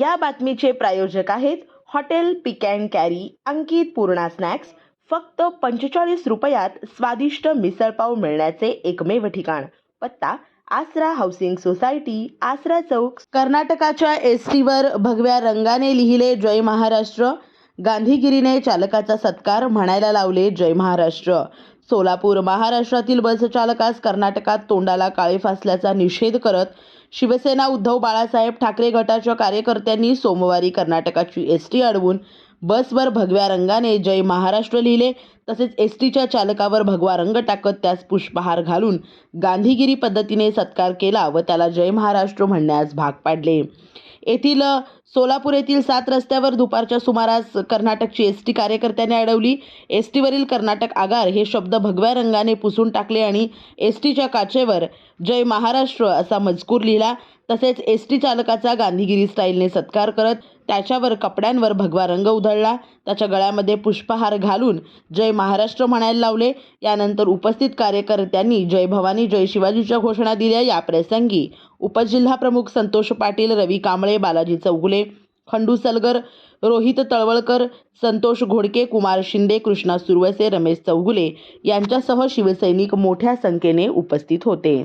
या बातमीचे प्रायोजक आहेत hotel pick and carry Ankit Purna snacks. फक्त पंचेचाळीस रुपयात स्वादिष्ट मिसळपाव मिळण्याचे एकमेव ठिकाण. पत्ता आसरा हाऊसिंग सोसायटी आसरा चौक. कर्नाटकाच्या एस टीवर भगव्या रंगाने लिहिले जय महाराष्ट्र. गांधीगिरीने चालकाचा सत्कार म्हणायला लावले जय महाराष्ट्र. सोलापूर महाराष्ट्रातील बसचालकास कर्नाटकात तोंडाला काळे फासल्याचा निषेध करत शिवसेना उद्धव बाळासाहेब ठाकरे गटाच्या कार्यकर्त्यांनी सोमवारी कर्नाटकाची एस टी अडवून बसवर भगव्या रंगाने जय महाराष्ट्र लिहिले. तसेच एस टीच्या चालकावर भगवा रंग टाकत त्यास पुष्पहार घालून गांधीगिरी पद्धतीने सत्कार केला व त्याला जय महाराष्ट्र म्हणण्यास भाग पाडले. येथील सोलापूर येथील सात रस्त्यावर दुपारच्या सुमारास कर्नाटकची एस टी कार्यकर्त्याने अडवली. एस टीवरील कर्नाटक आगार हे शब्द भगव्या रंगाने पुसून टाकले आणि एस टीच्या काचेवर जय महाराष्ट्र असा मजकूर लिहिला. तसेच एस टी चालकाचा गांधीगिरी स्टाईलने सत्कार करत त्याच्यावर कपड्यांवर भगवा रंग उधळला. त्याच्या गळ्यामध्ये पुष्पहार घालून जय महाराष्ट्र म्हणायला लावले. यानंतर उपस्थित कार्यकर्त्यांनी जय भवानी जय शिवाजीच्या घोषणा दिल्या. या प्रसंगी उपजिल्हा प्रमुख संतोष पाटील रवी कांबळे बालाजी चौगुले खंडू सलगर रोहित तळवळकर संतोष घोडके कुमार शिंदे कृष्णा सुरवसे रमेश चौगुले यांच्यासह शिवसैनिक मोठ्या संख्येने उपस्थित होते.